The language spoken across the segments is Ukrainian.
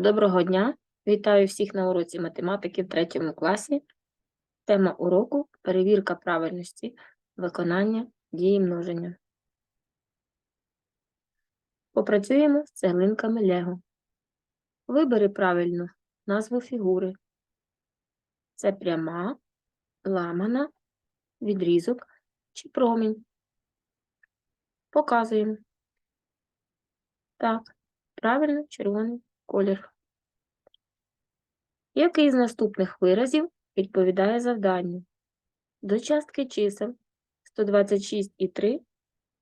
Доброго дня! Вітаю всіх на уроці математики в третьому класі. Тема уроку перевірка правильності виконання дії множення. Попрацюємо з цеглинками Лего. Вибери правильну назву фігури. Це пряма, ламана, відрізок чи промінь. Показуємо. Так, правильно червоний колір. Який з наступних виразів відповідає завданню? До частки чисел 126 і 3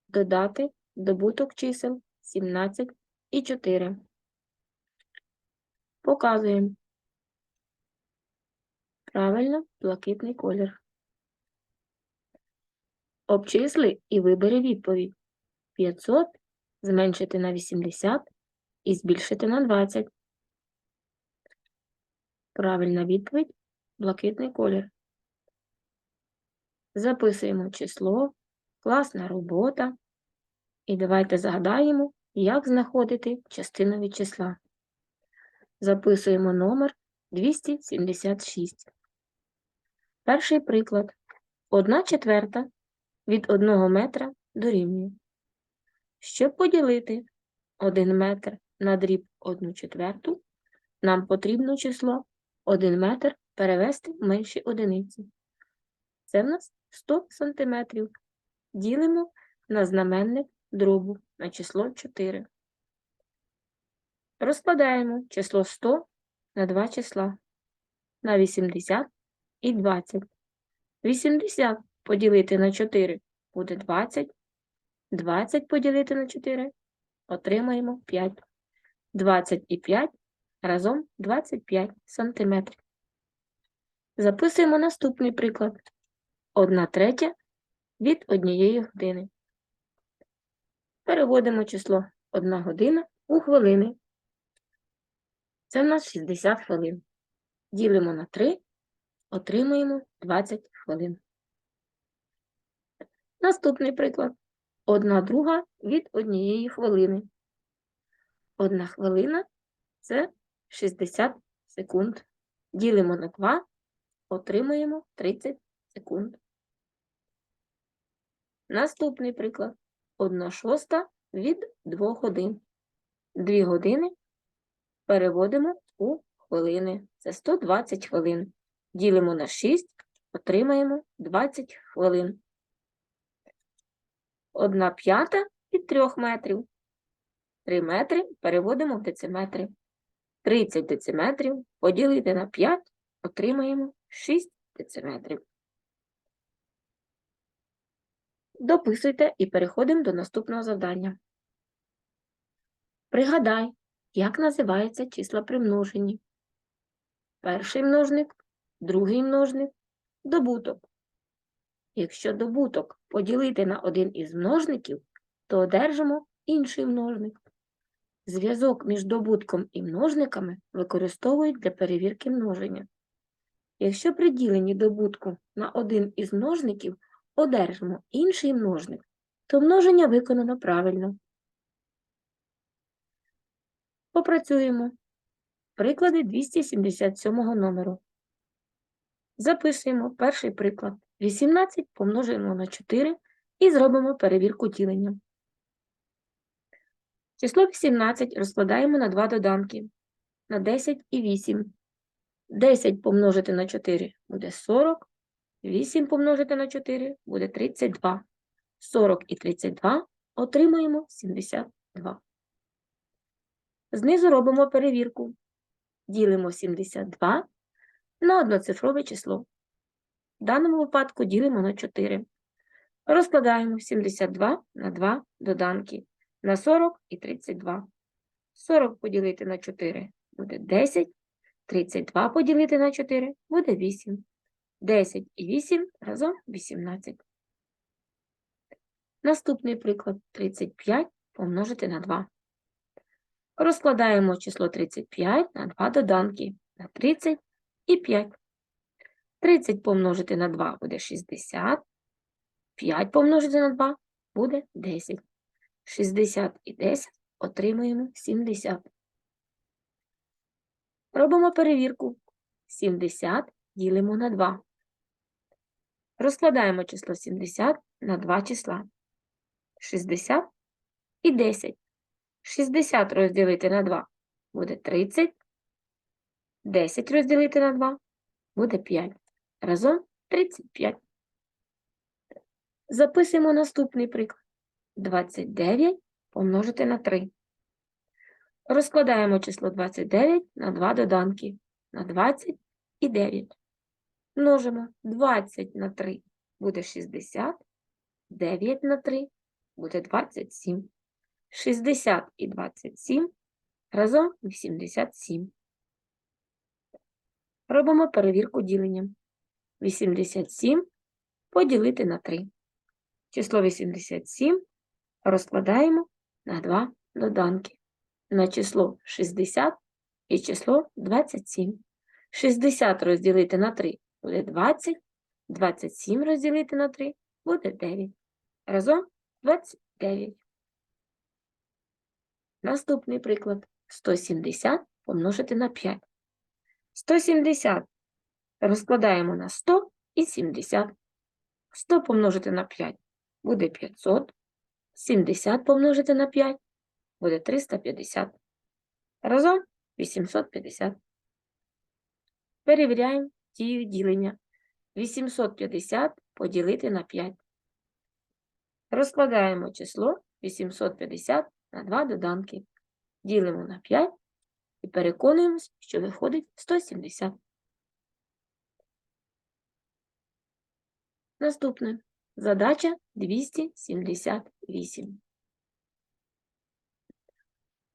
додати добуток чисел 17 і 4. Показуємо. Правильно, блакитний колір. Обчисли і вибери відповідь. 500 зменшити на 80 і збільшити на 20. Правильна відповідь – блакитний колір. Записуємо число, класна робота. І давайте згадаємо, як знаходити частину від числа. Записуємо номер 276. Перший приклад. 1 четверта від 1 метра дорівнює. Щоб поділити 1 метр на дріб 1 четверту, нам потрібно число 1 метр перевести в менші одиниці. Це в нас 100 сантиметрів. Ділимо на знаменник дробу на число 4. Розкладаємо число 100 на два числа на 80 і 20. 80 поділити на 4 буде 20. 20 поділити на 4 отримаємо 5. 20 і 5 разом 25 сантиметрів. Записуємо наступний приклад. 1 третя від однієї години. Переводимо число 1 година у хвилини. Це в нас 60 хвилин. Ділимо на 3, отримуємо 20 хвилин. Наступний приклад. 1 друга від однієї хвилини. Одна хвилина це 60 секунд. Ділимо на 2, отримуємо 30 секунд. Наступний приклад. 1 шоста від 2 годин. 2 години переводимо у хвилини. Це 120 хвилин. Ділимо на 6, отримаємо 20 хвилин. 1 п'ята від 3 метрів. 3 метри переводимо в дециметри. 30 дециметрів поділити на 5, отримаємо 6 дециметрів. Дописуйте і переходимо до наступного завдання. Пригадай, як називаються числа при множенні. Перший множник, другий множник, добуток. Якщо добуток поділити на один із множників, то одержимо інший множник. Зв'язок між добутком і множниками використовують для перевірки множення. Якщо при діленні добутку на один із множників одержимо інший множник, то множення виконано правильно. Попрацюємо. Приклади 277 номеру. Записуємо перший приклад. 18 помножимо на 4 і зробимо перевірку ділення. Число 18 розкладаємо на два доданки на 10 і 8. 10 помножити на 4 буде 40, 8 помножити на 4 буде 32. 40 і 32 отримуємо 72. Знизу робимо перевірку. Ділимо 72 на одноцифрове число. В даному випадку ділимо на 4. Розкладаємо 72 на 2 доданки на 40 і 32. 40 поділити на 4 буде 10, 32 поділити на 4 буде 8. 10 і 8 разом 18. Наступний приклад 35 помножити на 2. Розкладаємо число 35 на 2 доданки на 30 і 5. 30 помножити на 2 буде 60. 5 помножити на 2 буде 10. 60 і 10 отримуємо 70. Робимо перевірку. 70 ділимо на 2. Розкладаємо число 70 на два числа. 60 і 10. 60 розділити на 2 буде 30. 10 розділити на 2 буде 5. Разом 35. Записуємо наступний приклад. 29 помножити на 3. Розкладаємо число 29 на два доданки. На 20 і 9. Множимо 20 на 3 буде 60. 9 на 3 буде 27. 60 і 27 разом 87. Робимо перевірку діленням. 87 поділити на 3. Число 87 розкладаємо на два доданки. На число 60 і число 27. 60 розділити на 3 буде 20, 27 розділити на 3 буде 9. Разом 29. Наступний приклад. 170 помножити на 5. 170 розкладаємо на 100 і 70. 100 помножити на 5 буде 500. 70 помножити на 5 буде 350. Разом 850. Перевіряємо дію ділення. 850 поділити на 5. Розкладаємо число 850 на два доданки. Ділимо на 5 і переконуємось, що виходить 170. Наступне. Задача 278.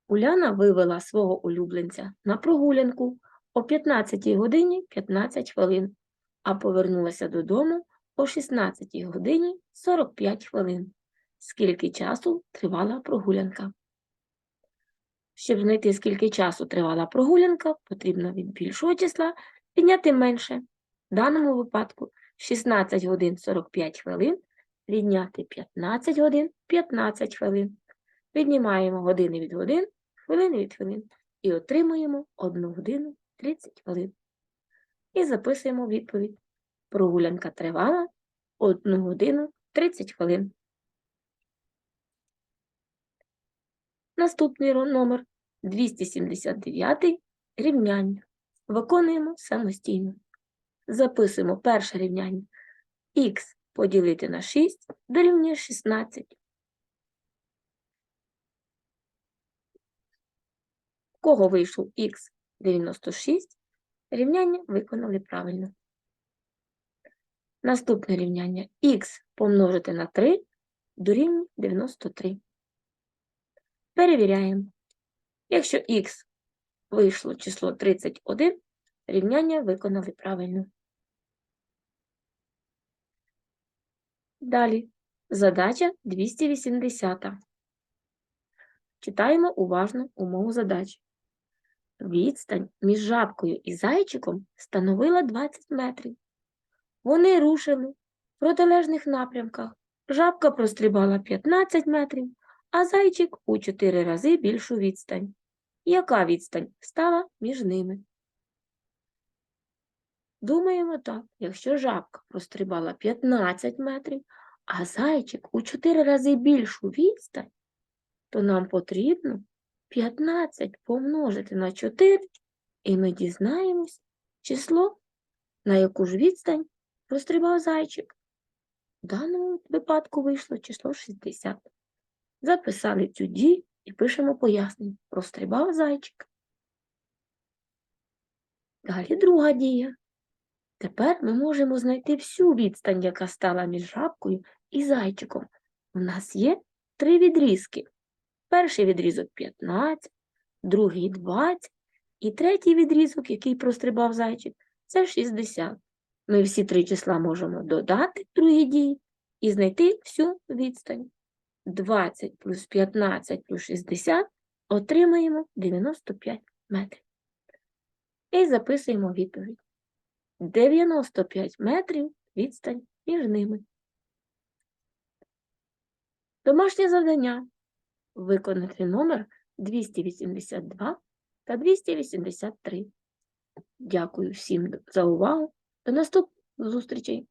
Уляна вивела свого улюбленця на прогулянку о 15 годині 15 хвилин, а повернулася додому о 16 годині 45 хвилин. Скільки часу тривала прогулянка? Щоб знайти, скільки часу тривала прогулянка, потрібно від більшого числа підняти менше. В даному випадку 16 годин 45 хвилин відняти 15 годин 15 хвилин. Віднімаємо години від годин, хвилини від хвилин і отримуємо 1 годину 30 хвилин. І записуємо відповідь. Прогулянка тривала 1 годину 30 хвилин. Наступний номер 279 рівняння. Виконуємо самостійно. Записуємо перше рівняння. Х поділити на 6 дорівнює 16. В кого вийшов х 96, рівняння виконали правильно. Наступне рівняння х помножити на 3 дорівнює 93. Перевіряємо. Якщо х вийшло число 31, рівняння виконали правильно. Далі. Задача 280. Читаємо уважно умову задачі. Відстань між жабкою і зайчиком становила 20 метрів. Вони рушили в протилежних напрямках. Жабка прострибала 15 метрів, а зайчик у 4 рази більшу відстань. Яка відстань стала між ними? Думаємо так, якщо жабка прострибала 15 метрів, а зайчик у 4 рази більшу відстань, то нам потрібно 15 помножити на 4, і ми дізнаємось число, на яку ж відстань прострибав зайчик. В даному випадку вийшло число 60. Записали цю дію і пишемо пояснення. Прострибав зайчик. Далі друга дія. Тепер ми можемо знайти всю відстань, яка стала між жабкою і зайчиком. У нас є три відрізки. Перший відрізок 15, другий 20 і третій відрізок, який прострибав зайчик, це 60. Ми всі три числа можемо додати в другій дії і знайти всю відстань. 20 плюс 15 плюс 60 отримаємо 95 метрів. І записуємо відповідь. 95 метрів відстань між ними. Домашнє завдання. Виконати номер 282 та 283. Дякую всім за увагу. До наступних зустрічей!